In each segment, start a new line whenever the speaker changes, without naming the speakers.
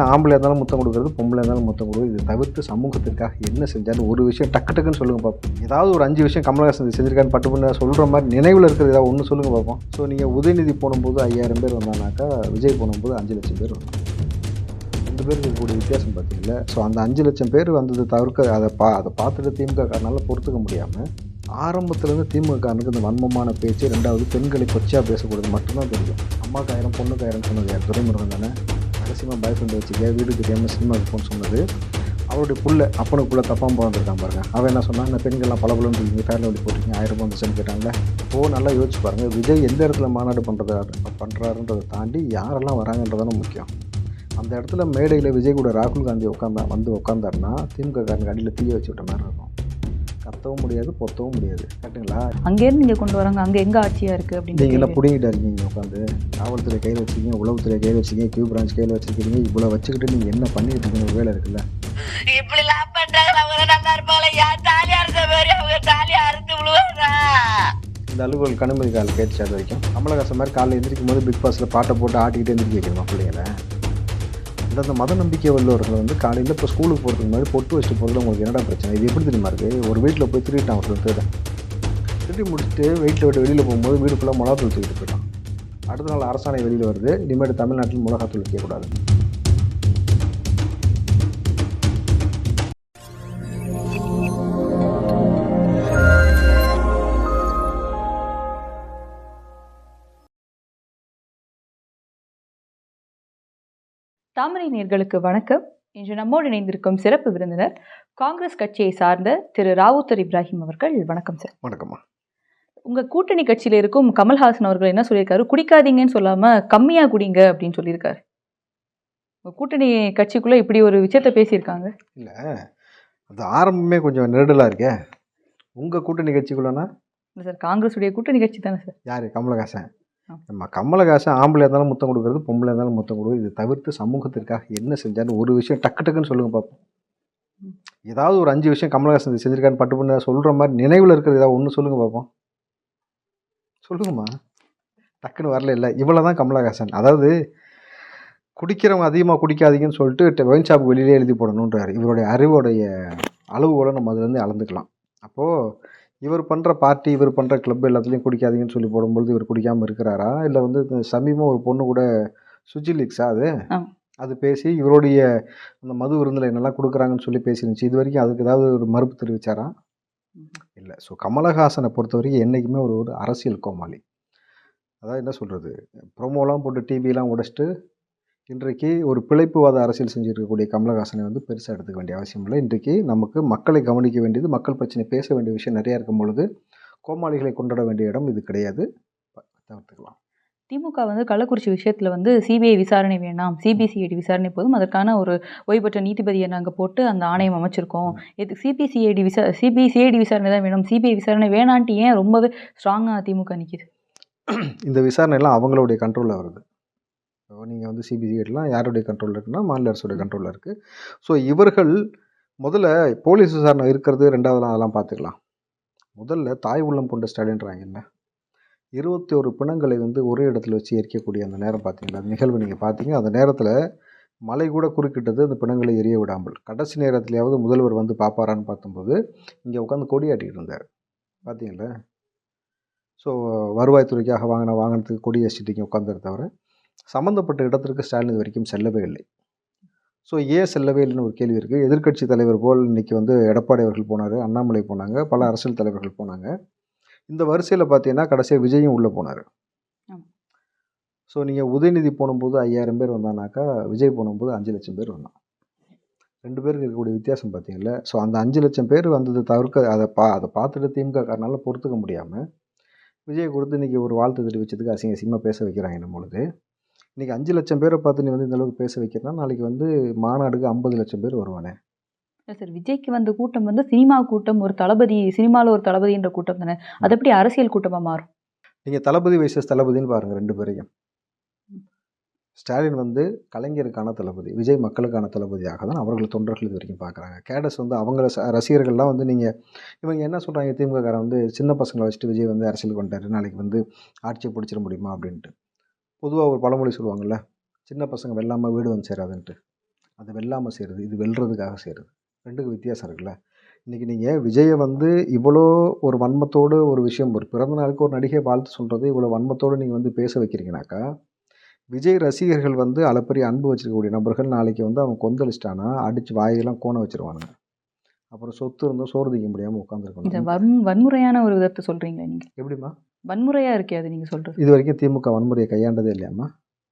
ஆம்பளை இருந்தாலும் முத்தம் கொடுக்குறது பொம்பளை இருந்தாலும் முத்தம் கொடுக்குறது. இதை தவிர்த்து சமூகத்திற்காக என்ன செஞ்சாலும் ஒரு விஷயம் டக்கு டக்குன்னு சொல்லுங்கள் பார்ப்போம் ஏதாவது ஒரு அஞ்சு விஷயம் கமலஹாசன் செஞ்சிருக்கான்னு பட்டு பண்ண சொல்கிற மாதிரி நினைவில் இருக்கிறது ஏதாவது ஒன்று சொல்லுங்கள் பார்ப்போம் ஸோ நீங்கள் உதயநிதி போனும்போது ஐயாயிரம் பேர் வந்தானாக்கா விஜய் போனும்போது அஞ்சு லட்சம் பேர் வந்தாங்க. ரெண்டு பேருக்கு இருக்கக்கூடிய வித்தியாசம் பார்த்தீங்களா ஸோ அந்த அஞ்சு லட்சம் பேர் வந்தது தவிர்க்க அதை பா அதை பார்த்துட்டு திமுக பொறுத்துக்க முடியாமல் ஆரம்பத்துலேருந்து திமுகனுக்கு இந்த வன்மமான பேச்சு ரெண்டாவது பெண்களை கொச்சையாக பேசக்கூடாது மட்டும்தான் தெரியும். அம்மாக்காயிரம் ஆயிரம் பொண்ணுக்கு ஆயிரம் சொன்னது யார்? துறைமுருகன் தானே? ரகசியமாக பாய் ஃப்ரெண்ட் வச்சுக்க வீடு தெரியாமல் சினிமாவுக்கு போன்னு சொன்னது. அவருடைய புள்ள அப்பனுக்குள்ள தப்பாக பிறந்திருக்கான் பாருங்க. அவன் என்ன சொன்னான்? இந்த பெண்கள்லாம் பல பலன்னு இருக்கீங்க ஃபேமிலி வண்டி போட்டிருக்கீங்க. ஆயிரம் ரூபாய் வந்துச்சுன்னு கேட்டாங்களே ஓ நல்லா யோசிச்சு பாருங்கள் விஜய் எந்த இடத்துல மாநாடு பண்ணுறது பண்ணுறாருன்றதை தாண்டி யாரெல்லாம் வராங்கன்றதான முக்கியம். அந்த இடத்துல மேடையில் விஜய் கூட ராகுல் காந்தி உட்காந்தா வந்து உட்காந்தாருன்னா திமுக காரன் அடியில் தீய வச்சு விட்ட மாதிரி இருக்கும். கத்தவும் முடியாது பொத்தவும் முடியாது. கரெக்டுங்களா
அங்கேருந்து இங்கே கொண்டு வராங்க அங்கே எங்கே ஆட்சியாக இருக்குது அப்படின்னு
நீங்களாம்
கேள்வி.
பிடிங்கிட்டு இருக்கீங்க உட்காந்து. காவல்துறை கையில் வச்சிருக்கீங்க உளவுத்துறை கையில் வச்சிருக்கீங்க கியூ பிரான்ச் கையில் வச்சிருக்கீங்க இவ்வளோ வச்சுக்கிட்டு நீங்கள் என்ன பண்ணிட்டு இருக்கீங்க? ஒரு வேலை இருக்குல்ல?
இப்படி எல்லாம் பண்றாங்க அவங்க நல்லா இருப்பாங்களா யார் தாலியா இருக்க மாதிரி அவங்க தாலியா அறுத்து விழுவாங்க
இந்த அலுவல் கணுமதி கால் கேட்டுச்சு அது வரைக்கும். கமலஹாசன் மாதிரி காலையில் எந்திரிக்கும் போது பிக் பாஸில் பாட்டை போட்டு ஆட்டிக்கிட்டு எந்திரிக்க வைக்கணும் பிள்ளைங்களை அந்தந்த மத நம்பிக்கை உள்ளவர்கள் வந்து காலையில் இப்போ ஸ்கூலுக்கு போகிறதுக்கு முன்னாடி பொட்டு வச்சுட்டு போகிறது உங்களுக்கு என்னடா பிரச்சனை? இது எப்படி தெரியுமா இருக்குது ஒரு வீட்டில் போய் திருட்டான் ஒருத்தர் திருட திருடி முடிச்சுட்டு வீட்டில் விட்டு வெளியில் போகும்போது வீடு ஃபுல்லாக மிளகாத்தூள் தூக்கிட்டு போயிட்டான். அடுத்த நாள் அரசாணை வெளியில் வருது. இனிமேட்டு தமிழ்நாட்டில் மிளகாத்தூள் வைக்கக்கூடாது
தாமரை நேர்களுக்கு வணக்கம். இன்று நம்மோடு இணைந்திருக்கும் சிறப்பு விருந்தினர் காங்கிரஸ் கட்சியை சார்ந்த திரு ராவுத்தர் இப்ராஹிம் அவர்கள். வணக்கம் சார்.
வணக்கம்மா.
உங்க கூட்டணி கட்சியில இருக்கும் கமல்ஹாசன் அவர்கள் என்ன சொல்லியிருக்காரு? குடிக்காதீங்கன்னு சொல்லாம கம்மியா குடிங்க அப்படின்னு சொல்லியிருக்காரு. உங்க கூட்டணி கட்சிக்குள்ள இப்படி ஒரு விஷயத்த பேசியிருக்காங்க.
இல்லை அது ஆரம்பமே கொஞ்சம் நெருடலாக இருக்கே. உங்கள் கூட்டணி கட்சிக்குள்ளனா?
இல்ல சார் காங்கிரஸுடைய கூட்டணி கட்சி தானே சார்.
யார்? கமலஹாசன். நம்ம கமலஹாசன் ஆம்பளை இருந்தாலும் முத்தம் கொடுக்குறது பொம்பளை இருந்தாலும் முத்தம் கொடுக்குறது இதை தவிர்த்து சமூகத்திற்காக என்ன செஞ்சாலும் ஒரு விஷயம் டக்கு டக்குன்னு சொல்லுங்க பார்ப்போம். ஏதாவது ஒரு அஞ்சு விஷயம் கமலஹாசன் செஞ்சிருக்கான்னு பட்டு பண்ண சொல்கிற மாதிரி நினைவில் இருக்கிறது ஏதாவது ஒன்று சொல்லுங்க பார்ப்போம் சொல்லுங்கம்மா. டக்குன்னு வரல இல்லை. இவ்வளோ தான் கமலஹாசன் அதாவது குடிக்கிறவங்க அதிகமாக குடிக்காதீங்கன்னு சொல்லிட்டு ஒயின் ஷாப்புக்கு வெளியிலே எழுதி போடணுன்றாரு இவருடைய அறிவோடைய அளவுகோலை நம்ம அதுலேருந்து அளந்துக்கலாம். அப்போது இவர் பண்ணுற பார்ட்டி இவர் பண்ணுற கிளப் எல்லாத்துலேயும் குடிக்காதீங்கன்னு சொல்லி போடும்பொழுது இவர் குடிக்காமல் இருக்கிறாரா? இல்லை வந்து சமீபம் ஒரு பொண்ணு கூட சுஜி லீக்ஸா அது. அது பேசி இவருடைய அந்த மது விருந்தில் என்னெல்லாம் கொடுக்குறாங்கன்னு சொல்லி பேசிருந்துச்சு. இது வரைக்கும் அதுக்கு ஏதாவது ஒரு மறுப்பு தெரிவிச்சாரா? இல்லை. ஸோ கமலஹாசனை பொறுத்த வரைக்கும் என்றைக்குமே ஒரு ஒரு அரசியல் கோமாளி. அதாவது என்ன சொல்கிறது ப்ரோமோலாம் போட்டு டிவிலாம் உடைச்சிட்டு இன்றைக்கு ஒரு பிழைப்புவாத அரசியல் செஞ்சுட்டு இருக்கக்கூடிய கமலஹாசனை வந்து பெருசாக எடுத்துக்க வேண்டிய அவசியம் இல்லை. இன்றைக்கு நமக்கு மக்களை கவனிக்க வேண்டியது மக்கள் பிரச்சனை பேச வேண்டிய விஷயம் நிறையா இருக்கும் பொழுது கோமாளிகளை கொண்டாட வேண்டிய இடம் இது கிடையாது. தவிர்த்துக்கலாம்.
திமுக வந்து கள்ளக்குறிச்சி விஷயத்துல வந்து சிபிஐ விசாரணை வேணாம். சிபிசிஐடி விசாரணை போதும். அதற்கான ஒரு ஓய்வு பெற்ற நீதிபதியை நாங்கள் போட்டு அந்த ஆணையம் அமைச்சிருக்கோம். இது சிபிசிஐடி விசா சிபிசிஐடி விசாரணை தான் வேணும். சிபிஐ விசாரணை வேணான்ட்டு ஏன் ரொம்பவே ஸ்ட்ராங்காக திமுக நிற்கிது
இந்த விசாரணைலாம் அவங்களுடைய கண்ட்ரோலில் வருது. நீங்கள் வந்து சிபிசிஐடிலாம் யாருடைய கண்ட்ரோலில் இருக்குன்னா மாநில அரசுடைய கண்ட்ரோலில் இருக்குது ஸோ இவர்கள் முதல்ல போலீஸ் விசாரணை இருக்கிறது ரெண்டாவதுலாம் அதெல்லாம் பார்த்துக்கலாம். முதல்ல தாய் உள்ளம் கொண்ட ஸ்டாலின்றாங்கல்ல இருபத்தி ஒரு பிணங்களை வந்து ஒரே இடத்துல வச்சு எரிக்கக்கூடிய அந்த நேரம் பார்த்தீங்களா? அந்த நிகழ்வு நீங்கள் பார்த்தீங்க. அந்த நேரத்தில் மலை கூட குறுக்கிட்டது அந்த பிணங்களை எரிய விடாமல். கடைசி நேரத்துலையாவது முதல்வர் வந்து பார்ப்பாரான்னு பார்த்தும்போது இங்கே உட்காந்து கொடியாட்டிகிட்டு இருந்தார். பார்த்தீங்களா? ஸோ வருவாய்த்துறைக்காக வாங்கின வாகனத்துக்கு கொடி வச்சுட்டு உட்காந்துரு தவிர சம்மந்தப்பட்ட இடத்திற்கு ஸ்டாலின் இது வரைக்கும் செல்லவே இல்லை. ஸோ ஏன் செல்லவே இல்லைன்னு ஒரு கேள்வி இருக்குது எதிர்க்கட்சி தலைவர் போல் இன்னைக்கு வந்து எடப்பாடி அவர்கள் போனார் அண்ணாமலை போனாங்க பல அரசியல் தலைவர்கள் போனாங்க. இந்த வரிசையில் பார்த்தீங்கன்னா கடைசியாக விஜயும் உள்ளே போனார். ஸோ நீங்கள் உதயநிதி போனும்போது ஐயாயிரம் பேர் வந்தானாக்கா விஜய் போனும்போது அஞ்சு லட்சம் பேர் வந்தான். ரெண்டு பேருக்கு இருக்கக்கூடிய வித்தியாசம் பார்த்தீங்களா ஸோ அந்த அஞ்சு லட்சம் பேர் வந்தது தவிர்க்க அதை பா அதை பார்த்துட்டு திமுக காரனால பொறுத்துக்க முடியாமல் விஜய் கொடுத்து இன்றைக்கி ஒரு வாழ்த்து தெரிவிச்சதுக்கு அசிங்க அசிங்கமாக பேச வைக்கிறாங்க நம்ம பொழுது. இன்றைக்கி அஞ்சு லட்சம் பேரை பார்த்து நீ வந்து இந்த அளவுக்கு பேச வைக்கிறனா நாளைக்கு வந்து மாநாடுக்கு ஐம்பது லட்சம் பேர் வருவானே.
இல்லை சார் விஜய்க்கு வந்த கூட்டம் வந்து சினிமா கூட்டம் ஒரு தளபதி சினிமாவில் ஒரு தளபதின்ற கூட்டம் தானே? அது எப்படி அரசியல் கூட்டமாக மாறும்?
நீங்கள் தளபதி வைசஸ் தளபதின்னு பாருங்கள் ரெண்டு பேரையும். ஸ்டாலின் வந்து கலைஞருக்கான தளபதி விஜய் மக்களுக்கான தளபதியாக தான் அவர்கள் தொண்டர்கள் இது வரைக்கும் பார்க்குறாங்க கேடஸ் வந்து அவங்கள ச- ரசிகர்கள்லாம் வந்து நீங்கள் இவங்க என்ன சொல்கிறாங்க திமுககாரன் வந்து சின்ன பசங்களை வச்சுட்டு விஜய் வந்து அரசியலுக்கு வந்துட்டாரு நாளைக்கு வந்து ஆட்சியை பிடிச்சிட முடியுமா அப்படின்ட்டு. பொதுவாக ஒரு பழமொழி சொல்லுவாங்கள்ல சின்ன பசங்க வெள்ளாமல் வீடு வந்து சேராதுன்ட்டு. அது வெல்லாமல் செய்கிறது இது வெல்றதுக்காக செய்கிறது ரெண்டுக்கு வித்தியாசம் இருக்குல்ல. இன்றைக்கி நீங்கள் விஜயை வந்து இவ்வளோ ஒரு வன்மத்தோடு ஒரு விஷயம் ஒரு பிறந்த நாளுக்கு ஒரு நடிகை வாழ்த்து சொல்கிறது இவ்வளோ வன்மத்தோடு நீங்கள் வந்து பேச வைக்கிறீங்கனாக்கா விஜய் ரசிகர்கள் வந்து அளப்பரிய அன்பு வச்சிருக்கக்கூடிய நபர்கள் நாளைக்கு வந்து அவன் கொந்தளிச்சிட்டானா அடித்து வாயெல்லாம் கோண வச்சிருவானுங்க. அப்புறம் சொத்து இருந்தும் சோறு திங்க முடியாமல் உட்காந்துருக்கணும்
வன் வன்முறையான ஒரு விதத்தை சொல்கிறீங்களா நீங்கள்
எப்படிம்மா?
வன்முறையாக இருக்கே அது நீங்கள் சொல்கிறது
இது வரைக்கும் திமுக வன்முறையை கையாண்டதே இல்லையாம்மா?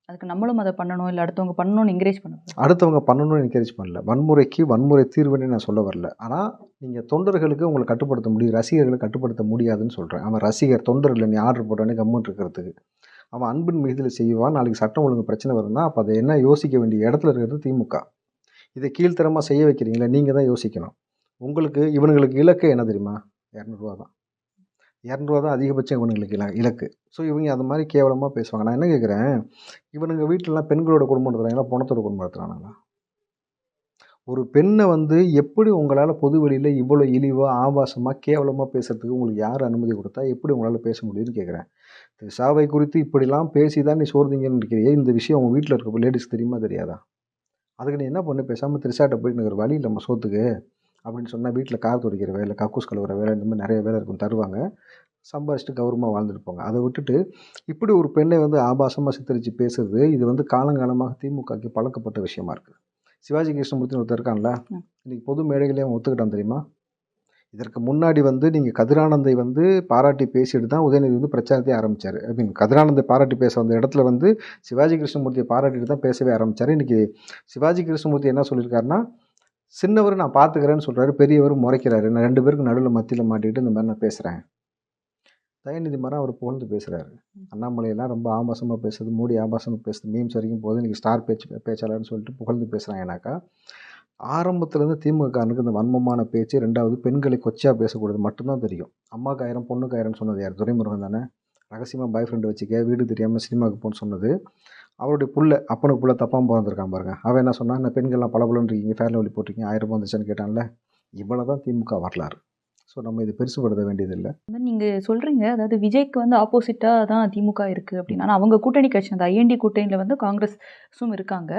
அதுக்கு நம்மளும் அதை பண்ணணும் இல்லை அடுத்தவங்க பண்ணணும்னு என்கரேஜ் பண்ணணும்
அடுத்தவங்க பண்ணணும்னு என்கரேஜ் பண்ணல. வன்முறைக்கு வன்முறை தீர்வுன்னு நான் சொல்ல வரல. ஆனால் நீங்கள் தொண்டர்களுக்கு உங்களை கட்டுப்படுத்த முடியும் ரசிகர்களை கட்டுப்படுத்த முடியாதுன்னு சொல்கிறேன் அவன் ரசிகர் தொண்டர்கள் நீ ஆர்டர் போட்டோன்னே கம்முன்னு இருக்கிறதுக்கு. அவன் அன்பின் மிகுதியில் செய்வான் நாளைக்கு சட்டம் ஒழுங்கு பிரச்சனை வரும்னா அப்போ அதை என்ன யோசிக்க வேண்டிய இடத்துல இருக்கிறது திமுக. இதை கீழ்த்தரமாக செய்ய வைக்கிறீங்களே நீங்கள் தான் யோசிக்கணும். உங்களுக்கு இவனுங்களுக்கு இலக்கு என்ன தெரியுமா? இரநூறுவா தான் இரநூறுவா தான் அதிகபட்சம் இவனுங்களுக்கு இல இலக்கு. ஸோ இவங்க அந்த மாதிரி கேவலமாக பேசுவாங்க. நான் என்ன கேட்குறேன் இவனுங்க வீட்டிலலாம் பெண்களோட குடும்பம் நடத்துகிறாங்களா பணத்தோட குடும்பம் நடத்துகிறானுங்களா ஒரு பெண்ணை வந்து எப்படி உங்களால் பொது வெளியில் இவ்வளோ இழிவாக ஆபாசமாக கேவலமாக பேசுறதுக்கு உங்களுக்கு யார் அனுமதி கொடுத்தா எப்படி உங்களால் பேச முடியும்னு கேட்குறேன் திரு சாவை குறித்து இப்படிலாம் பேசி தான் நீ சோர்ந்தீங்கன்னு நினைக்கிறியே? இந்த விஷயம் உங்கள் வீட்டில் இருக்க லேடிஸ் தெரியுமா தெரியாதா? அதுக்கு நீ என்ன பண்ணு? பேசாமல் திரிஷாட்ட போயிட்டு இருக்கிற ஒரு வழி நம்ம சோத்துக்கு. அப்படின்னு சொன்னால் வீட்டில் கார் துடைக்கிற வேலை கக்கூஸ் கழுவுற வேலை இந்த மாதிரி நிறைய வேலை இருக்கும் தருவாங்க. சம்பாரிச்சிட்டு கௌரவமாக வாழ்ந்துட்டு போங்க அதை விட்டுட்டு இப்படி ஒரு பெண்ணை வந்து ஆபாசமாக சித்தரித்து பேசுறது இது வந்து காலங்காலமாக திமுகக்கு பழக்கப்பட்ட விஷயமா இருக்குது சிவாஜி கிருஷ்ணமூர்த்தின்னு ஒருத்தர் இருக்கான்ல
ம்.
இன்னைக்கு பொது மேடைகளே அவன் ஒத்துக்கிட்டான் தெரியுமா? இதற்கு முன்னாடி வந்து நீங்கள் கதிரானந்தை வந்து பாராட்டி பேசிட்டு தான் உதயநிதி வந்து பிரச்சாரத்தையே ஆரம்பித்தார் ஐ மீன் கதிரானந்தை பாராட்டி பேச வந்த இடத்துல வந்து சிவாஜி கிருஷ்ணமூர்த்தியை பாராட்டிட்டு தான் பேசவே ஆரம்பித்தார் இன்றைக்கி சிவாஜி கிருஷ்ணமூர்த்தி என்ன சொல்லியிருக்காருன்னா சின்னவர் நான் பார்த்துக்கிறேன்னு சொல்கிறாரு பெரியவர் முறைக்கிறாரு. நான் ரெண்டு பேருக்கு நடுவில் மத்தியில் மாட்டிக்கிட்டு இந்த மாதிரி நான் பேசுகிறேன் தயநிதி மரம் அவர் புகழ்ந்து பேசுகிறாரு அண்ணாமலையெல்லாம் ரொம்ப ஆபாசமாக பேசுறது மூடி ஆபாசமாக பேசுது. மீம்ஸ் வரைக்கும் போது இன்றைக்கி ஸ்டார் பேச்சு பேச்சாளர்னு சொல்லிட்டு புகழ்ந்து பேசுகிறாங்கனாக்கா ஆரம்பத்துலேருந்து திமுகனுக்கு இந்த வன்மமான பேச்சு ரெண்டாவது பெண்களை கொச்சையாக பேசக்கூடாது மட்டும்தான் தெரியும். அம்மாவுக்கு ஆயிரம் பொண்ணுக்கு ஆயிரம் சொன்னது யார்? துரைமுருகன் தானே? ரகசியமாக பாய் ஃப்ரெண்டு வச்சுக்க வீடு தெரியாமல் சினிமாவுக்கு போன்னு சொன்னது. அவருடைய புள்ள அப்பனுக்கு புள்ள தப்பாக பிறந்திருக்கான் பாருங்க. அவன் என்ன சொன்னா இந்த பெண்கள்லாம் பளபளன்னு இருக்கீங்க ஃபேர் லவ்லி போட்டிருக்கீங்க ஆயிரம் ரூபாய் வந்துச்சுன்னு கேட்டான்ல. இவ்வளோ தான் திமுக வரலாறு. ஸோ நம்ம இது பெருசுபடுத்த வேண்டியதில்லை.
நீங்கள் சொல்கிறீங்க அதாவது விஜய்க்கு வந்து ஆப்போசிட்டாக தான் திமுக இருக்குது அப்படின்னு ஆனால் அவங்க கூட்டணி கட்சி அந்த ஐஎன்டி கூட்டணியில் வந்து காங்கிரஸும் இருக்காங்க.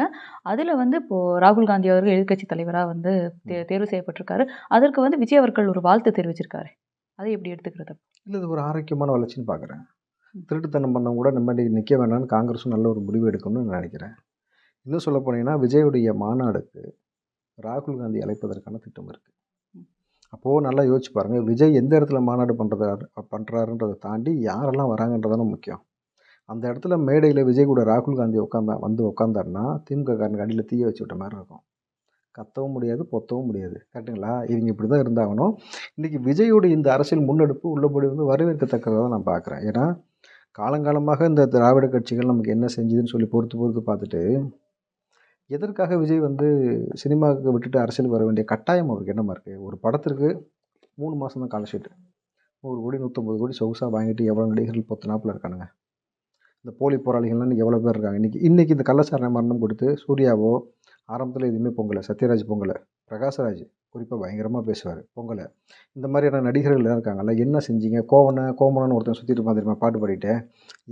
அதில் வந்து இப்போது ராகுல் காந்தி அவர்கள் எதிர்க்கட்சி தலைவராக வந்து தே தேர்வு செய்யப்பட்டிருக்காரு. அதற்கு வந்து விஜய் அவர்கள் ஒரு வாழ்த்து தெரிவிச்சிருக்காரு. அதை எப்படி எடுத்துக்கிறது?
இல்லை இது ஒரு ஆரோக்கியமான வளர்ச்சின்னு பார்க்குறேன் திருட்டுத்தனம் பண்ணவங்க கூட நம்ம நிற்க வேண்டாம்னு காங்கிரஸும் நல்ல ஒரு முடிவு எடுக்கணும்னு நான் நினைக்கிறேன். இன்னும் சொல்ல போனீங்கன்னா விஜயுடைய மாநாடுக்கு ராகுல் காந்தி அழைப்பதற்கான திட்டம் இருக்குது அப்போது நல்லா யோசிச்சு பாருங்கள் விஜய் எந்த இடத்துல மாநாடு பண்ணுறதா பண்ணுறாருன்றதை தாண்டி யாரெல்லாம் வராங்கன்றதான முக்கியம். அந்த இடத்துல மேடையில் விஜய் கூட ராகுல் காந்தி உட்காந்தா வந்து உட்காந்தாருன்னா திமுக காரனுக்கு அடியில் தீய வச்சு விட்ட மாதிரி இருக்கும். கத்தவும் முடியாது பொத்தவும் முடியாது. கரெக்டுங்களா இவங்க இப்படி தான் இருந்தாகணும். இன்றைக்கி விஜயோட இந்த அரசியல் முன்னெடுப்பு உள்ளபடி வந்து வரவேற்கத்தக்கதாக நான் பார்க்குறேன் ஏன்னா காலங்காலமாக இந்த திராவிட கட்சிகள் நமக்கு என்ன செஞ்சுதுன்னு சொல்லி பொறுத்து பொறுத்து பார்த்துட்டு எதற்காக விஜய் வந்து சினிமாவுக்கு விட்டுட்டு அரசியல் வர வேண்டிய கட்டாயம் அவருக்கு என்னமா இருக்குது ஒரு படத்திற்கு மூணு மாதம் தான் காலஷீட்டு நூறு கோடி நூற்றம்பது கோடி சொகுசாக வாங்கிட்டு எவ்வளோ நடிகர்கள் பத்து நாப்பில் இருக்கானுங்க. இந்த போலி போராளிகள்லாம் இன்றைக்கி எவ்வளோ பேர் இருக்காங்க? இன்றைக்கி இன்றைக்கி இந்த கள்ளச்சாரணை மரணம் கொடுத்து சூர்யாவோ ஆரம்பத்தில் எதுவுமே பொங்கலை சத்யராஜ் பொங்கலை பிரகாஷ்ராஜ். குறிப்பாக பயங்கரமாக பேசுவார் பொங்கலை. இந்த மாதிரியான நடிகர்கள் எல்லாம் இருக்காங்கல்ல என்ன செஞ்சீங்க? கோவனை கோமனன்னு ஒருத்தன் சுற்றிட்டு இருப்பான் தெரியுமா? பாட்டு பாடிட்டு.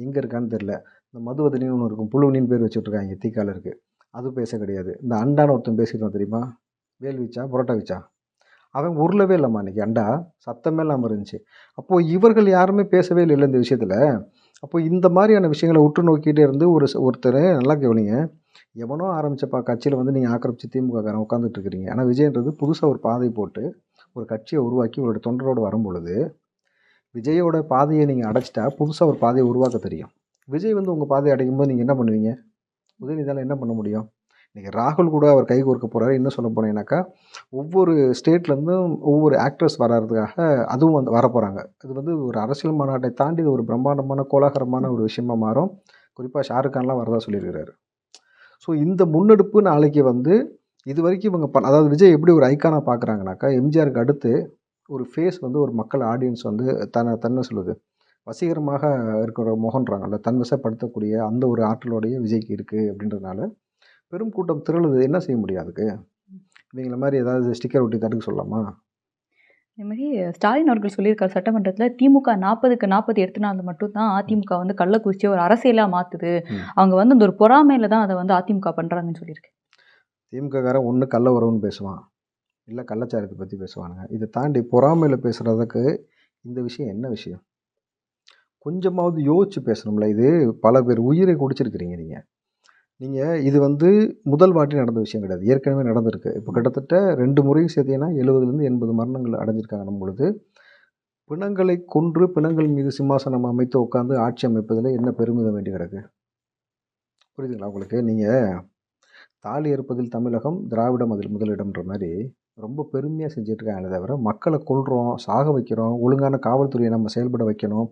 எங்கே இருக்கான்னு தெரில இந்த மதுவதனின்னு ஒன்று இருக்கும் புழுவனின்னு பேர் வச்சுட்ருக்காங்க தீக்கால இருக்குது அது பேச கிடையாது. இந்த அண்டான்னு ஒருத்தன் பேசிட்டு தெரியுமா? வேல் வீச்சா புரோட்டா வீச்சா? அவன் உருளவே இல்லைம்மா இன்றைக்கி அண்டா. சத்தமே இல்லாமல் இருந்துச்சு. அப்போது இவர்கள் யாருமே பேசவே இல்லை இந்த விஷயத்தில். அப்போது இந்த மாதிரியான விஷயங்களை உற்று நோக்கிட்டே இருந்து ஒரு ஒருத்தர் நல்லா கவனிங்க. எவனோ ஆரம்பிச்சப்பா கட்சியில் வந்து நீங்கள் ஆக்கிரமிச்சு திமுக காரன் உட்காந்துட்டு இருக்கிறீங்க ஆனால் விஜயன்றது புதுசாக ஒரு பாதை போட்டு ஒரு கட்சியை உருவாக்கி உங்களோட தொண்டரோடு வரும் பொழுது விஜயோட பாதையை நீங்கள் அடைச்சிட்டா புதுசாக ஒரு பாதையை உருவாக்க தெரியும். விஜய் வந்து உங்கள் பாதையை அடைக்கும் போது நீங்கள் என்ன பண்ணுவீங்க? உதயநிதியால் என்ன பண்ண முடியும்? இன்றைக்கி ராகுல் கூட அவர் கை கோர்க்க போகிறாரு இன்னும் சொல்ல போனீங்கன்னாக்கா ஒவ்வொரு ஸ்டேட்லேருந்தும் ஒவ்வொரு ஆக்டர்ஸ் வராதுக்காக அதுவும் வந்து வர போகிறாங்க இது வந்து ஒரு அரசியல் மாநாட்டை தாண்டி இது ஒரு பிரம்மாண்டமான கோலாகலமான ஒரு விஷயமா மாறும். குறிப்பாக ஷாருக் கான்லாம் வரதா சொல்லியிருக்கிறாரு. ஸோ இந்த முன்னெடுப்பு நாளைக்கு வந்து இது வரைக்கும் இவங்க பண் அதாவது விஜய் எப்படி ஒரு ஐக்கானாக பார்க்குறாங்கனாக்கா எம்ஜிஆருக்கு அடுத்து ஒரு ஃபேஸ் வந்து ஒரு மக்கள் ஆடியன்ஸ் வந்து தன்னை தன்னை சொல்லுது. வசீகரமாக இருக்கிற முகன்றாங்கல்ல தன்வசப்படுத்தக்கூடிய அந்த ஒரு ஆற்றலோடைய விஜய்க்கு இருக்குது அப்படின்றதுனால பெரும் கூட்டம் திரளுது. என்ன செய்ய முடியும் அதுக்கு? இவங்கள மாதிரி ஏதாவது ஸ்டிக்கர் ஒட்டி தடுக்க சொல்லலாமா?
அதே மாதிரி ஸ்டாலின் அவர்கள் சொல்லியிருக்காரு சட்டமன்றத்தில் திமுக நாற்பதுக்கு நாற்பது எடுத்தனால மட்டும்தான் அதிமுக வந்து கள்ளக்குறிச்சியை ஒரு அரசியலாக மாற்றுது. அவங்க வந்து அந்த ஒரு பொறாமையில தான் அதை வந்து அதிமுக பண்ணுறாங்கன்னு சொல்லியிருக்கு.
திமுககாரன் ஒன்று கள்ள உறவுன்னு பேசுவான். இல்லை கள்ளச்சாரத்தை பற்றி பேசுவானுங்க. இதை தாண்டி பொறாமையில் பேசுகிறதுக்கு இந்த விஷயம் என்ன விஷயம்? கொஞ்சமாவது யோசிச்சு பேசணும்ல. இது பல பேர் உயிரை குடிச்சிருக்கிறீங்க நீங்கள் நீங்கள் இது வந்து முதல் வாட்டி நடந்த விஷயம் கிடையாது. ஏற்கனவே நடந்திருக்கு. இப்போ கிட்டத்தட்ட ரெண்டு முறையும் சேர்த்தீங்கன்னா எழுபதுலேருந்து எண்பது மரணங்கள் அடைஞ்சிருக்காங்க நம்ம பொழுது. பிணங்களை கொன்று பிணங்கள் மீது சிம்மாசனம் அமைத்து உட்காந்து ஆட்சி அமைப்பதில் என்ன பெருமிதம் வேண்டி கிடக்கு? புரியுதுங்களா உங்களுக்கு? நீங்கள் தாலி இருப்பதில் தமிழகம் திராவிடம் அதில் முதலிடம்ன்ற மாதிரி ரொம்ப பெருமையாக செஞ்சுட்டு இருக்காங்களே தவிர மக்களை கொள்கிறோம் சாக வைக்கிறோம் ஒழுங்கான காவல்துறையை நம்ம செயல்பட வைக்கணும்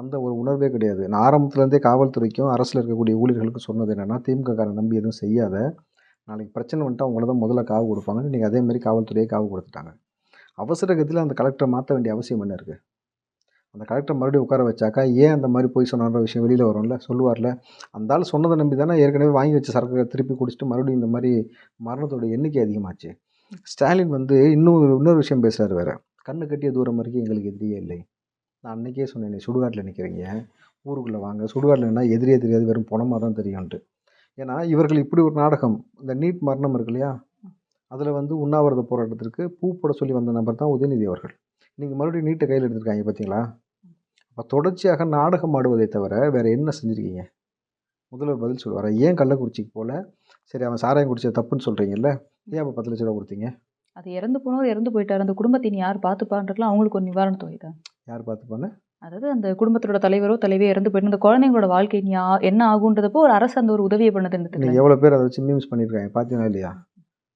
அந்த ஒரு உணர்வே கிடையாது. நான் ஆரம்பத்துலேருந்தே காவல்துறைக்கும் அரசில் இருக்கக்கூடிய ஊழியர்களுக்கும் சொன்னது என்னென்னா திமுககாரன் நம்பி எதுவும் செய்யாத நாளைக்கு பிரச்சனை வந்துட்டு அவங்கள தான் முதல்ல காவு கொடுப்பாங்க நீங்கள் அதே மாதிரி காவு கொடுத்துட்டாங்க. அவசர கதியில் அந்த கலெக்டரை மாற்ற வேண்டிய அவசியம் என்ன இருக்குது அந்த கலெக்டர் மறுபடியும் உட்கார வச்சாக்கா ஏன் அந்த மாதிரி போய் சொன்னான்ற விஷயம் வெளியில் வரும்ல சொல்லுவார்ல? அந்த ஆள் சொன்னதை நம்பி தானே ஏற்கனவே வாங்கி வச்ச சரக்கு திருப்பி குடிச்சிட்டு மறுபடியும் இந்த மாதிரி மரணத்தோட எண்ணிக்கை அதிகமாச்சு. ஸ்டாலின் வந்து இன்னும் இன்னொரு விஷயம் பேசுகிறார் வேறு. கண்ணு கட்டிய தூரம் வரைக்கும் எங்களுக்கு எதிரியே இல்லை. நான் அன்றைக்கே சொன்னேன் சுடுகாட்டில் நிற்கிறீங்க ஊருக்குள்ளே வாங்க. சுடுகாட்டில் என்ன எதிரியே தெரியாது வெறும் பணமாக தான் தெரியும்ன்ட்டு. ஏன்னா இவர்கள் இப்படி ஒரு நாடகம் இந்த நீட் மரணம் இருக்கு இல்லையா? அதில் வந்து உண்ணாவிரத போராட்டத்திற்கு பூ போட சொல்லி வந்த நபர் தான் உதயநிதி அவர்கள். நீங்கள் மறுபடியும் நீட்டை கையில் எடுத்திருக்காங்க பார்த்தீங்களா அப்போ தொடர்ச்சியாக நாடகம் ஆடுவதை தவிர வேறு என்ன செஞ்சுருக்கீங்க? முதல்வர் பதில் சொல்லுவார்? ஏன் கள்ளக்குறிச்சிக்கு போகல சரி அவன் சாராயம் குடிச்சது தப்புன்னு சொல்கிறீங்கல்ல ஏன் அப்போ பத்து லட்ச ரூபா கொடுத்தீங்க?
அது இறந்து போனவர் இறந்து போயிட்டார். அந்த குடும்பத்தின் யார் பார்த்துப்பான்றதுலாம் அவங்களுக்கு ஒரு நிவாரண தொகை தான்.
யார் பார்த்துப்பான்னு
அதாவது அந்த குடும்பத்தோட தலைவரோ தலைவியோ இறந்து போயிட்டு அந்த குழந்தைங்களோட வாழ்க்கை யா- என்ன ஆகுன்றதப்போ ஒரு அரசு அந்த ஒரு உதவியை பண்ணது
இன்னைக்கு எவ்வளோ பேர் அதை வச்சு மீம்ஸ் பண்ணியிருக்காங்க பார்த்தீங்களா இல்லையா?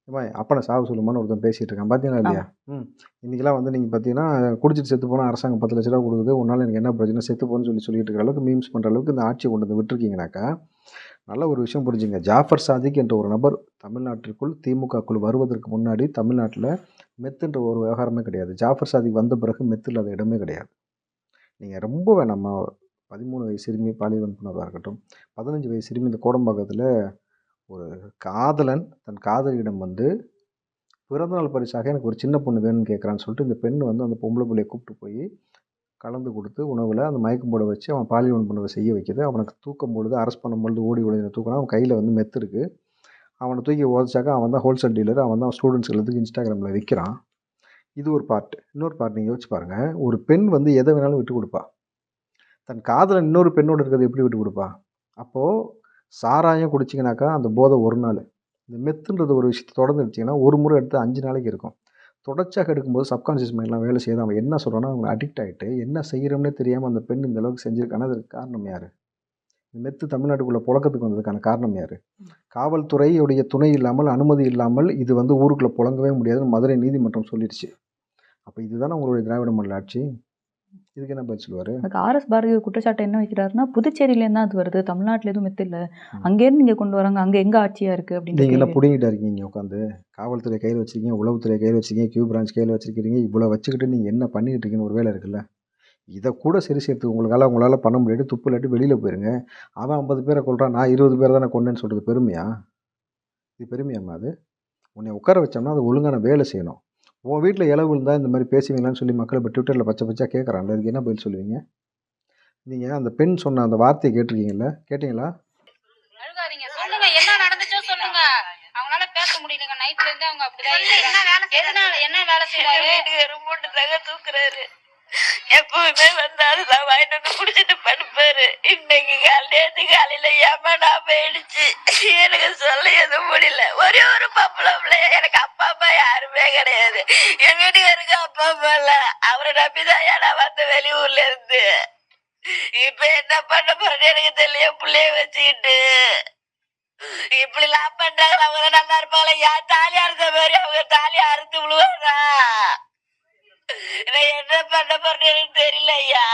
ஏம்மா அப்பனை சாவு சொல்லுமான்னு ஒருத்தன் பேசிகிட்டு இருக்கான் பார்த்தீங்களா இல்லையா? ம். இன்றைக்கெல்லாம் வந்து நீங்கள் பார்த்தீங்கன்னா குடிச்சிட்டு செத்து போனால் அரசாங்கம் பத்து லட்ச ரூபா கொடுக்குது உன்னால் எனக்கு என்ன பிரச்சனை செத்து போன்னு சொல்லி சொல்லிட்டு இருக்கிற அளவுக்கு மீம்ஸ் பண்ணுற அளவுக்கு இந்த ஆட்சியை கொண்டு வந்து விட்டுருக்கீங்கனாக்கா நல்ல ஒரு விஷயம் புரிஞ்சுங்க. ஜாஃபர் சாதிக் என்ற ஒரு நபர் தமிழ்நாட்டிற்குள் திமுகக்குள் வருவதற்கு முன்னாடி தமிழ்நாட்டில் மெத்துன்ற ஒரு விவகாரமே கிடையாது. ஜாஃபர் சாதிக் வந்த பிறகு மெத்து இல்லாத இடமே கிடையாது. நீங்கள் ரொம்ப நம்ம பதிமூணு வயசு சிறுமி பாலியல் வன்புணர்வாக இருக்கட்டும் பதினஞ்சு வயசு சிறுமி இந்த கோடம்பாக்கத்தில் ஒரு காதலன் தன் காதலியிடம் வந்து பிறந்தநாள் பரிசாக எனக்கு ஒரு சின்ன பொண்ணு வேணும்னு கேட்குறான்னு சொல்லிட்டு இந்த பெண் வந்து அந்த பொம்பளை பிள்ளையை கூப்பிட்டு போய் கலந்து கொடுத்து உணவில் அந்த மயக்கம் போட வச்சு அவன் பாலியல் வன்புணர்வை செய்ய வைக்குது. அவனுக்கு தூக்கும் பொழுது அரெஸ்ட் பண்ணும்பொழுது ஓடி ஓடி தூக்கினா அவன் கையில் வந்து மெத்து இருக்குது அவனை தூக்கி உதச்சாக்கா அவன் தான் ஹோல்சேல் டீலர் அவன் தான் ஸ்டூடெண்ட்ஸ் எல்லாத்துக்கு இன்ஸ்டாகிராமில் விற்கிறான் இது ஒரு பார்ட் இன்னொரு பார்ட் நீங்கள் யோசிச்சு பாருங்கள் ஒரு பெண் வந்து எதை வேணாலும் விட்டு கொடுப்பா. தன் காதில் இன்னொரு பெண்ணோடு இருக்கிறது எப்படி விட்டு கொடுப்பா? அப்போது சாராயம் குடிச்சிங்கனாக்கா அந்த போதை ஒரு நாள். இந்த மெத்துன்றது ஒரு விஷயத்தை தொடர்ந்து எடுத்திங்கன்னா ஒரு முறை எடுத்து அஞ்சு நாளைக்கு இருக்கும். தொடர்ச்சியாக எடுக்கும்போது சப்கான்ஷியஸ் மைண்ட்லாம் வேலை செய்யுது. அவன் என்ன சொல்கிறானோ அவங்க அடிக்ட் ஆகிட்டு என்ன செய்கிறோம்னே தெரியாமல் அந்த பெண் இந்த அளவுக்கு செஞ்சுருக்கானா அதுக்கு காரணம் யார்? இந்த மெத்து தமிழ்நாட்டுக்குள்ளே புழக்கத்துக்கு வந்ததுக்கான காரணம் யார்? காவல்துறையுடைய துணை இல்லாமல் அனுமதி இல்லாமல் இது வந்து ஊருக்குள்ளே புழங்கவே முடியாதுன்னு மதுரை நீதிமன்றம் சொல்லிடுச்சு. அப்போ இதுதானே உங்களுடைய திராவிட மாடல் ஆட்சி? இதுக்கு என்ன பதில் சொல்லுவார்?
அதுக்கு ஆர்எஸ் பாரதி குற்றச்சாட்டை என்ன வைக்கிறாருன்னா புதுச்சேரியிலேருந்து தான் அது வருது. தமிழ்நாட்டில் எதுவும் மெத்து இல்லை. அங்கேருந்து நீங்கள் கொண்டு வராங்க. அங்கே எங்கே ஆட்சியாக இருக்குது அப்படின்னு
பிடிங்கிட்டா இருக்கீங்க உட்காந்து. காவல்துறை கையில் வச்சிருக்கீங்க உளவுத்துறை கையில் வச்சிருக்கீங்க கியூ பிரான்ச் கையில் வச்சிருக்கீங்க இவ்வளோ வச்சுக்கிட்டு நீங்கள் என்ன பண்ணிக்கிட்டு இருக்கீங்கன்னு ஒரு வேலை இருக்குல்ல. இதை கூட சரி சேர்த்து உங்களால் உங்களால் பண்ண முடியாது. துப்பு இல்லாட்டி வெளியில் போயிருங்க. அவன் ஐம்பது பேரை கொள்றான் நான் இருபது பேர் தானே கொண்டேன்னு சொல்கிறது பெருமையா? இது பெருமையாம்மா அது? உன்னை உட்கார வச்சோம்னா அது ஒழுங்கான வேலை செய்யணும். உன் வீட்டில் இளவு இருந்தால் இந்த மாதிரி பேசுவீங்களான்னு சொல்லி மக்கள் இப்போ ட்விட்டரில் பச்சை பச்சா கேட்குறாங்க அதுக்கு என்ன பதில் சொல்லுவீங்க? நீங்கள் அந்த பெண் சொன்ன அந்த வார்த்தையை கேட்டிருக்கீங்கல்ல? கேட்டிங்களா?
அழுகாதீங்க. சொல்லுங்க. என்ன நடந்துச்சோ சொல்லுங்க. அவங்களால பேச முடியலங்க. நைட்ல இருந்து அவங்க அப்படிதான்
என்ன வேலை
எதனால என்ன வேலை செய்யறாரு
எப்பவுமே வந்தாலும் நான் வாங்கிட்டு வந்து குடிச்சிட்டு படுப்பாரு. இன்னைக்கு காலை நேற்று காலையில ஏமாடா போயிடுச்சு. எனக்கு சொல்ல எதுவும் முடியல. ஒரே ஒரு பப்பள எனக்கு அப்பா அம்மா யாருமே கிடையாது. எங்க வீட்டுக்காருக்கு அப்பா அம்மா இல்ல. அவரை நம்பிதான் ஏடா வந்த வெளியூர்ல இருந்து. இப்ப என்ன பண்ண போறேன்னு எனக்கு தெரியல பிள்ளைய வச்சுக்கிட்டு. இப்படி எல்லாம் பண்றாங்க அவங்க நல்லா இருப்பாங்களா? யார் தாலி அறுத்த மாதிரி அவங்க தாலி அறுத்து விழுவாரா பண்ண போறேன்னு தெரியல ஐயா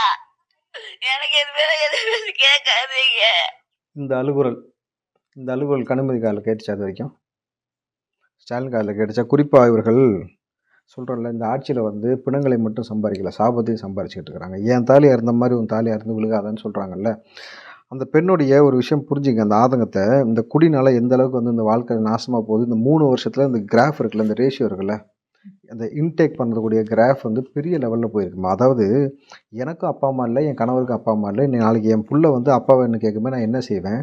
எனக்கு எதுவுமே எதுவும் கேட்காதீங்க.
இந்த அழுகுரல் இந்த அழுகுரல் கணுமதி காலில் கேட்டுச்சு அது வரைக்கும். ஸ்டாலின் காலில் கேட்டுச்சா? குறிப்பாக இவர்கள் சொல்கிறோம்ல இந்த ஆட்சியில் வந்து பிணங்களை மட்டும் சம்பாதிக்கல சாபத்தையும் சம்பாரிச்சுக்கிட்டு இருக்கிறாங்க. ஏன் தாலியாக இருந்த மாதிரி உன் தாலியாக இருந்து விழுகாதன்னு சொல்கிறாங்கல்ல அந்த பெண்ணுடைய ஒரு விஷயம் புரிஞ்சுங்க அந்த ஆதங்கத்தை. இந்த குடினால் எந்த அளவுக்கு வந்து இந்த வாழ்க்கை நாசமாக போகுது? இந்த மூணு வருஷத்தில் இந்த கிராஃப் இருக்குல்ல இந்த ரேஷியோ இருக்குல்ல. அந்த இன்டேக் பண்ணக்கூடிய கிராஃப் வந்து பெரிய லெவலில் போயிருக்குமா? அதாவது எனக்கும் அப்பா அம்மா இல்லை என் கணவருக்கும் அப்பா அம்மா இல்லை நாளைக்கு என் புள்ள வந்து அப்பா வேணும்னு கேட்கும்போது நான் என்ன செய்வேன்?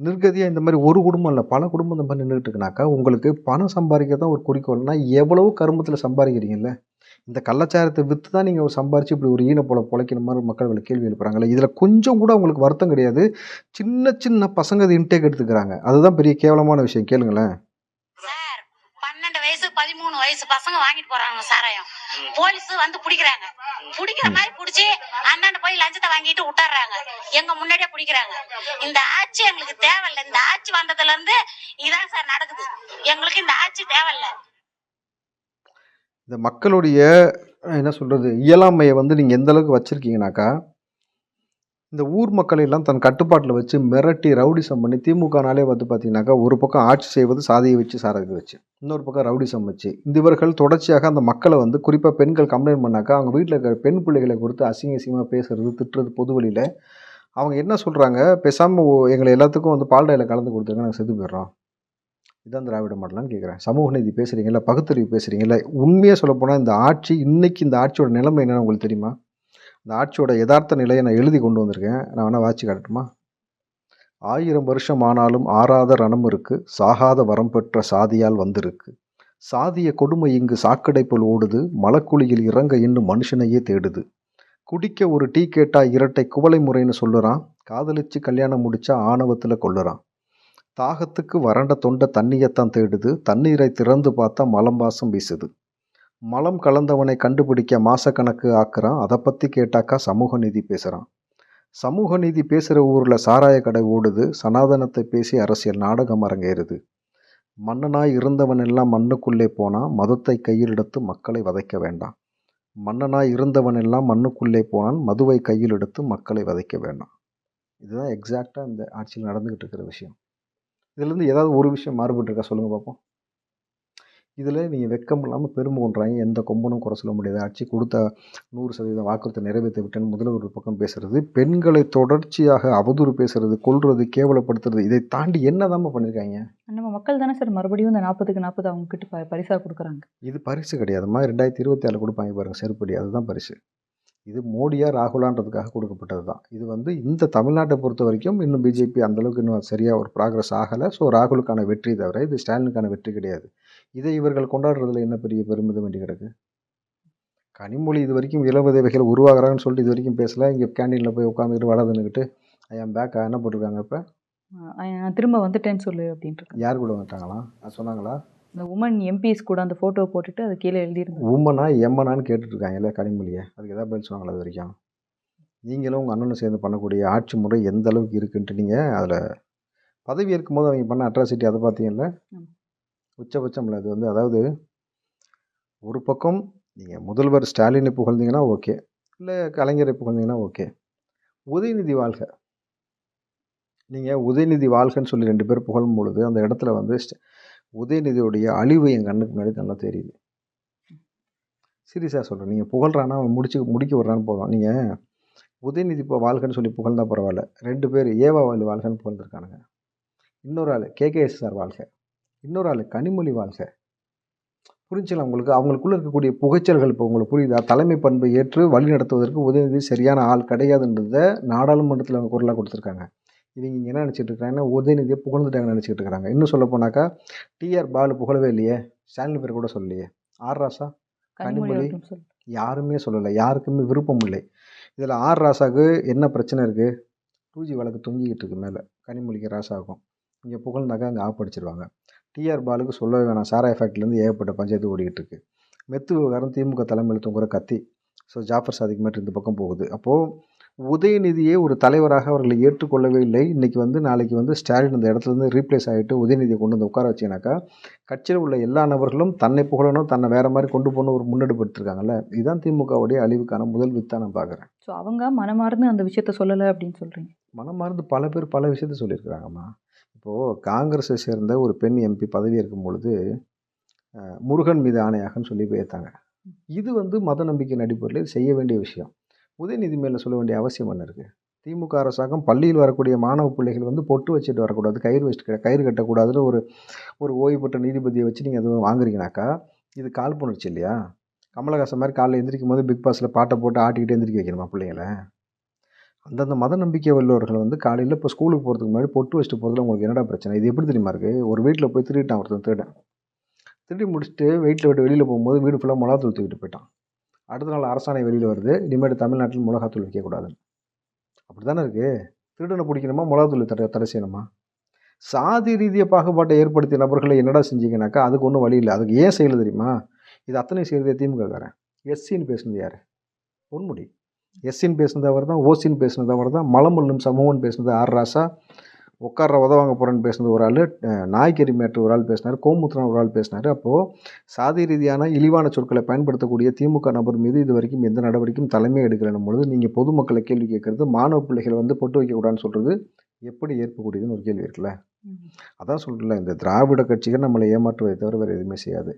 நிர்கதியாக இந்த மாதிரி ஒரு குடும்பம் இல்லை பல குடும்பம் இந்த மாதிரி நின்றுட்டு இருக்குனாக்கா உங்களுக்கு பணம் சம்பாதிக்க தான் ஒரு குறிக்கோள்னா எவ்வளவு கருமத்தில் சம்பாதிக்கிறீங்கல்ல? இந்த கள்ளச்சாரத்தை விற்று தான் நீங்கள் சம்பாரித்து இப்படி ஒரு ஈன போல பொழைக்கிற மாதிரி மக்கள் கேள்வி எழுப்புறாங்கல்ல? இதில் கொஞ்சம் கூட உங்களுக்கு வருத்தம் கிடையாது. சின்ன சின்ன பசங்க அது இன்டேக் எடுத்துக்கிறாங்க. அதுதான் பெரிய கேவலமான விஷயம். கேளுங்களேன்.
பதிமூணு வயசு பசங்க வாங்கிட்டு போறாங்க சாராயம். போலீஸ் வந்து பிடிக்கிறாங்க. பிடிக்கிற மாதிரி பிடிச்சி அண்ணாண்ட போய் லஞ்சத்தை வாங்கிட்டு விட்டுறாங்க எங்க முன்னாடியே பிடிக்கிறாங்க. இந்த ஆட்சி எங்களுக்கு தேவையில்ல. இந்த ஆட்சி வந்ததுல இருந்து இதான் சார் நடக்குது. எங்களுக்கு இந்த ஆட்சி தேவையில்ல.
இந்த மக்களுடைய என்ன சொல்றது இயலாமையை வந்து நீங்க எந்த அளவுக்கு வச்சிருக்கீங்கனாக்கா இந்த ஊர் மக்களை எல்லாம் தன் கட்டுப்பாட்டில் வச்சு மிரட்டி ரவுடிசம் பண்ணி திமுகனாலே வந்து பார்த்தீங்கன்னாக்கா ஒரு பக்கம் ஆட்சி செய்வது சாதியை வச்சு சாரதி வச்சு இன்னொரு பக்கம் ரவுடிசம் வச்சு. இந்த இவர்கள் தொடர்ச்சியாக அந்த மக்களை வந்து குறிப்பாக பெண்கள் கம்ப்ளைண்ட் பண்ணாக்கா அவங்க வீட்டில் இருக்கிற பெண் பிள்ளைகளை குறித்து அசிங்க அசிங்கமாக பேசுறது திட்டுறது பொது வழியில் அவங்க என்ன சொல்கிறாங்க பேசாமல் எங்களை எல்லாத்துக்கும் வந்து பால்டையில் கலந்து கொடுத்துருங்க நாங்கள் செத்து போயிடுறோம். இதான் திராவிட மாடலான்னு கேட்குறேன் சமூக நீதி பேசுகிறீங்களா பகுத்தறிவு பேசுகிறீங்களா உண்மையாக சொல்லப்போனால் இந்த ஆட்சி இன்றைக்கி இந்த ஆட்சியோட நிலைமை என்னென்னு உங்களுக்கு தெரியுமா? இந்த ஆட்சியோட யதார்த்த நிலையை நான் எழுதி கொண்டு வந்திருக்கேன். நான் வேணால் வாட்சி காட்டட்டுமா? ஆயிரம் வருஷம் ஆனாலும் ஆறாத ரணம் இருக்கு சாகாத வரம் பெற்ற சாதியால் வந்திருக்கு. சாதிய கொடுமை இங்கு சாக்கடை போல் ஓடுது மலக்குழியில் இறங்க இன்னும் மனுஷனையே தேடுது. குடிக்க ஒரு டீ கேட்டா இரட்டை குவளை முறைன்னு சொல்லுறான் காதலிச்சு கல்யாணம் முடிச்சா ஆணவத்தில் கொல்லுறான். தாகத்துக்கு வறண்ட தொண்டை தண்ணியைத்தான் தேடுது தண்ணீரை திறந்து பார்த்தா மலம் வாசம் வீசுது. மலம் கலந்தவனை கண்டுபிடிக்க மாசக்கணக்கு ஆக்குறான். அதை பற்றி கேட்டாக்கா சமூக நீதி பேசுகிறான் சமூக நீதி பேசுகிற ஊரில் சாராய கடை ஓடுது. சனாதனத்தை பேசி அரசியல் நாடகம் அரங்கேறுது. மன்னனாய் இருந்தவன் எல்லாம் மண்ணுக்குள்ளே போனால் மதத்தை கையில் எடுத்து மக்களை வதைக்க வேண்டாம். மன்னனாய் இருந்தவன் எல்லாம் மண்ணுக்குள்ளே போனான். மதுவை கையில் எடுத்து மக்களை வதைக்க வேண்டாம். இதுதான் எக்ஸாக்டாக இந்த ஆட்சியில் நடந்துக்கிட்டு இருக்கிற விஷயம். இதுலேருந்து ஏதாவது ஒரு விஷயம் மாறுபட்டு இருக்கா சொல்லுங்கள் பார்ப்போம் இதில் நீங்கள் வெக்கம் இல்லாமல் பெருமை கொண்டுறாங்க எந்த கொம்பனும் குறை சொல்ல முடியாது. ஆட்சி கொடுத்த நூறு சதவீதம் வாக்குறுதி நிறைவேற்றி விட்டேன்னு முதல்வர் ஒரு பக்கம் பேசுறது பெண்களை தொடர்ச்சியாக அவதூறு பேசுறது கொல்றது கேவலப்படுத்துறது இதை தாண்டி என்ன பண்ணியிருக்காங்க?
நம்ம மக்கள் தானே சார் மறுபடியும் இந்த நாற்பதுக்கு நாற்பது அவங்க கிட்ட ப- பரிசா கொடுக்குறாங்க.
இது பரிசு கிடையாதுமா ரெண்டாயிரத்தி இருபத்தி ஆறில் கொடுப்பாங்க பாருங்க செருப்படி. அதுதான் பரிசு. இது மோடியா ராகுலான்றதுக்காக கொடுக்கப்பட்டது தான். இது வந்து இந்த தமிழ்நாட்டை பொறுத்த வரைக்கும் இன்னும் பிஜேபி அந்தளவுக்கு இன்னும் சரியாக ஒரு ப்ராக்ரஸ் ஆகலை. ஸோ ராகுலுக்கான வெற்றி தவிர இது ஸ்டாலினுக்கான வெற்றி கிடையாது. இதை இவர்கள் கொண்டாடுறதுல என்ன பெரிய பெருமிதம் வேண்டி கிடக்கு? கனிமொழி இது வரைக்கும் இளவதேவைகள் உருவாகிறாங்கன்னு சொல்லிட்டு இது வரைக்கும் பேசல. இங்கே கேண்டீனில் போய் உட்காந்துக்கிட்டு வடை தின்னுக்கிட்டு ஐயாம் பேக் என்ன போட்டிருக்காங்க இப்போ?
திரும்ப வந்துட்டேன்னு சொல்லு அப்படின்ட்டு.
யார் கூட வந்துட்டாங்களா? சொன்னாங்களா?
இந்த உமன் எம்பிஸ் கூட அந்த ஃபோட்டோ போட்டுட்டு அது கீழே எழுதியிருந்தாங்க.
உம்மனா எம்மனான்னு கேட்டுட்டு இருக்காங்கல்ல கனிமொழியை? அதுக்கு எதாவது பதில் சொன்னாங்களா அது வரைக்கும்? நீங்களும் உங்கள் அண்ணனும் சேர்ந்து பண்ணக்கூடிய ஆட்சி முறை எந்த அளவுக்கு இருக்குன்ட்டு நீங்கள் அதில் பதவி இருக்கும்போது அவங்க பண்ண அட்ராசிட்டி அதை பார்த்தீங்கல்ல?
உச்சபட்சம்
உச்சபட்சம்ல அது வந்து அதாவது ஒரு பக்கம் நீங்கள் முதல்வர் ஸ்டாலினை புகழ்ந்தீங்கன்னா ஓகே இல்லை கலைஞரை புகழ்ந்தீங்கன்னா ஓகே. உதயநிதி வாழ்க. நீங்கள் உதயநிதி வாழ்கன்னு சொல்லி ரெண்டு பேர் புகழும் பொழுது அந்த இடத்துல வந்து ஸ்ட- உதயநிதியுடைய அழிவு என் கண்ணுக்கு முன்னாடி நல்லா தெரியுது. சீரியஸாக சொல்கிறேன் நீங்கள் புகழ்றானா அவன் முடிச்சு முடிக்க விட்றான்னு போதும். நீங்கள் உதயநிதி இப்போ வாழ்கன்னு சொல்லி புகழ்ந்தா பரவாயில்ல. ரெண்டு பேர் ஏவா வாழ் வாழ்கன்னு புகழ்ந்துருக்கானுங்க. இன்னொரு ஆள் கேகேஎஸ் சார் வாழ்க. இன்னொரு ஆள் கனிமொழி வாழ்க. புரிஞ்சுக்கலாம் உங்களுக்கு? அவங்களுக்குள்ள இருக்கக்கூடிய புகைச்சல்கள் இப்போ உங்களுக்கு புரியுதா? தலைமை பண்பை ஏற்று வழி நடத்துவதற்கு உதயநிதி சரியான ஆள் கிடையாதுன்றதை நாடாளுமன்றத்தில் அவங்க குரலாக கொடுத்துருக்காங்க. இவங்க இங்கே என்ன நினச்சிட்டு இருக்காங்கன்னா உதயநிதியை புகழ்ந்துட்டாங்கன்னு நினச்சிட்டு இருக்காங்க. இன்னும் சொல்ல போனாக்கா டிஆர் பாலு புகழவே இல்லையே. ஸ்டாலின் பேர் கூட சொல்லலையே. ஆர் ராசா?
கனிமொழி
யாருமே சொல்லலை. யாருக்குமே விருப்பம் இல்லை. இதில் ஆர் ராசாவுக்கு என்ன பிரச்சனை இருக்குது டூ ஜி வழக்கு தொங்கிக்கிட்டு இருக்கு மேலே. கனிமொழிக்கு ராசாவுக்கும். இங்கே புகழ்ந்தாக்கா அங்கே ஆப் அடிச்சிருவாங்க. டிஆர் பாலுக்கு சொல்லவே வேணாம். சாராய ஃபேக்ட்ரிலேருந்து ஏகப்பட்ட பஞ்சாயத்து ஓடிக்கிட்டு இருக்கு மெத்து விவகாரம் திமுக தலைமையில் தொங்குற கத்தி. ஸோ ஜாஃபர் சாதிக் மேட்ரு இந்த பக்கம் போகுது. அப்போது உதயநிதியை ஒரு தலைவராக அவர்களை ஏற்றுக்கொள்ளவே இல்லை. இன்றைக்கி வந்து நாளைக்கு வந்து ஸ்டாலின் இந்த இடத்துல இருந்து ரீப்ளேஸ் ஆகிட்டு உதயநிதியை கொண்டு வந்து உட்கார வச்சிங்கனாக்கா கட்சியில் உள்ள எல்லா நபர்களும் தன்னை புகழணும் தன்னை வேற மாதிரி கொண்டு போகணும் ஒரு முன்னெடுப்பு எடுத்திருக்காங்கல்ல இதுதான் திமுகவுடைய அழிவுக்கான முதல் வித்தா நான் பார்க்குறேன்.
ஸோ அவங்க மனமார்ந்து அந்த விஷயத்த சொல்லலை அப்படின்னு சொல்கிறீங்க
மனமார்ந்து பல பேர் பல விஷயத்த சொல்லியிருக்கிறாங்கம்மா. இப்போது காங்கிரஸை சேர்ந்த ஒரு பெண் எம்பி பதவி இருக்கும் பொழுது முருகன் மீது ஆணையாகன்னு சொல்லி போயிருத்தாங்க இது வந்து மத நம்பிக்கையின் அடிப்படையில் செய்ய வேண்டிய விஷயம். உதயநிதி மேலே சொல்ல வேண்டிய அவசியம் என்ன இருக்குது திமுக அரசாங்கம் பள்ளியில் வரக்கூடிய மாணவ பிள்ளைகள் வந்து பொட்டு வச்சுட்டு வரக்கூடாது கயிறு வச்சுட்டு கயிறு கட்டக்கூடாதுன்னு ஒரு ஒரு ஓய்வு பெற்ற நீதிபதியை வச்சு நீங்கள் எதுவும் வாங்குறீங்கனாக்கா இது காழ்ப்புணர்ச்சி இல்லையா? கமலஹாசன் மாதிரி காலையில் எந்திரிக்கும் போது பிக் பாஸில் பாட்டை போட்டு ஆட்டிக்கிட்டு எந்திரிக்க வைக்கணுமா பிள்ளைங்கள? அந்தந்த மத நம்பிக்கை உள்ளவர்கள் வந்து காலையில் இப்போ ஸ்கூலுக்கு போகிறதுக்கு முன்னாடி பொட்டு வச்சுட்டு போகிறதுல உங்களுக்கு என்னடா பிரச்சனை? இது எப்படி தெரியுமா இருக்குது ஒரு வீட்டில் போய் திருடிட்டான் ஒருத்தன் திருடன். திருடி முடிச்சுட்டு வீட்டில் விட்டு வெளியில் போகும்போது வீடு ஃபுல்லாக மிளகாத்தூள் தூக்கிட்டு போயிட்டான். அடுத்த நாள் அரசாணை வெளியில் வருது. இனிமேல் தமிழ்நாட்டில் மிளகாத்தூள் விற்கக்கூடாதுன்னு அப்படி தானே இருக்குது திருடனை பிடிக்கணுமா? மிளகாத்தூள் தடை தடை செய்யணுமா? சாதி ரீதியாக பாகுபாட்டை ஏற்படுத்திய நபர்களை என்னடா செஞ்சீங்கன்னாக்கா அதுக்கு ஒன்றும் வழி இல்லை. அதுக்கு ஏன் செய்யலை தெரியுமா? இது அத்தனை செய்கிறதே திமுககாரன் எஸ்சின்னு பேசுனது யார்? பொன்முடி. எஸ்சின்னு பேசுனது அவர் தான் ஓசின்னு பேசுனது அவர் தான் மலமுள்ளும் சமூகம்னு பேசுனது ஆர் ராசா உட்கார உதவாங்க போகிறேன்னு பேசுனது ஒரு ஆள் நாய்க்கறி மேட்டு ஒரு ஆள் பேசினார் கோமுத்திரன் ஒரு ஆள் பேசினார். அப்போது சாதி ரீதியான இழிவான சொற்களை பயன்படுத்தக்கூடிய திமுக நபர் மீது இது வரைக்கும் எந்த நடவடிக்கையும் தலைமை எடுக்கலைன்னும் பொழுது நீங்கள் பொதுமக்களை கேள்வி கேட்குறது மாணவ பிள்ளைகளை வந்து பொட்டு வைக்கக்கூடாதுன்னு சொல்கிறது எப்படி ஏற்பக்கூடியதுன்னு ஒரு கேள்வி இருக்குல்ல? அதான் சொல்கிறல இந்த திராவிட கட்சிகள் நம்மளை ஏமாற்றுவதை தவிர வேறு எதுவுமே செய்யாது.